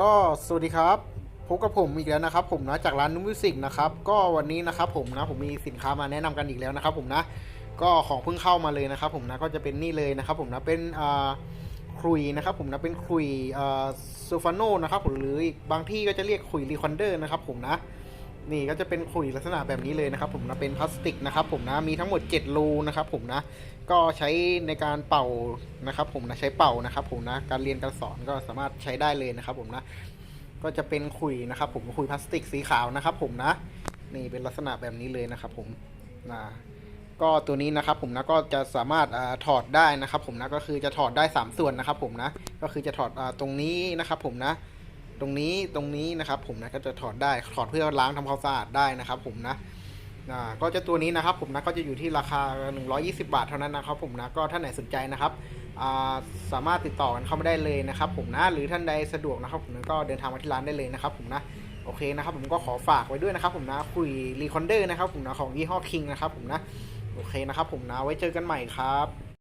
ก็สวัสดีครับพบกับผมอีกแล้วนะครับ ผมนะจากร้านนุ่มมิวสิกนะครับก็วันนี้นะครับผมนะผมมีสินค้ามาแนะนำกันอีกแล้วนะครับ ผมนะก็ของเพิ่งเข้ามาเลยนะครับ ผมนะก็จะเป็นนี่เลยนะครับ ผมนะเป็นอ่าครุยนะครับ ผมนะเป็นครุยอ่าซูฟาโนนะครับผมหรือบางที่ก็จะเรียกครุยรีคอนเดอร์นะครับ ผมนะ นี่ก็จะเป็นขลุยลักษณะแบบนี้เลยนะครับผมนะเป็นพลาสติกนะครับผมนะมีทั้งหมด 7 รูนะครับผมนะก็ใช้ในการเป่านะครับผมนะใช้เป่านะครับผมนะการเรียนการสอนก็สามารถใช้ได้เลยนะครับผมนะก็จะเป็นขลุยนะครับผมขลุยพลาสติกสีขาวนะครับผมนะนี่เป็นลักษณะแบบนี้เลยนะครับผมนะก็ตัวนี้นะครับผมนะก็จะสามารถอถอดได้นะครับผมนะก็คือจะถอดได้ 3 ส่วนนะครับผมนะก็คือจะถอดอตรงนี้นะครับผมนะ ตรงนี้ตรงนี้นะครับผมนะก็จะถอดได้ถอดเพื่อล้างทำความสะอาดได้นะครับผมนะก็จะตัวนี้นะครับผมนะก็จะอยู่ที่ราคา 120 บาทเท่านั้นนะครับผมนะก็ท่านไหนสนใจนะครับสามารถติดต่อกันเข้ามาได้เลยนะครับผมนะหรือท่านใดสะดวกนะครับผมนะก็เดินทางมาที่ร้านได้เลยนะครับผมนะโอเคนะครับผมก็ขอฝากไว้ด้วยนะครับผมนะคุยรีคอนเดอร์นะครับผมนะของยี่ห้อคิงนะครับผมนะโอเคนะครับผมนะไว้เจอกันใหม่ครับ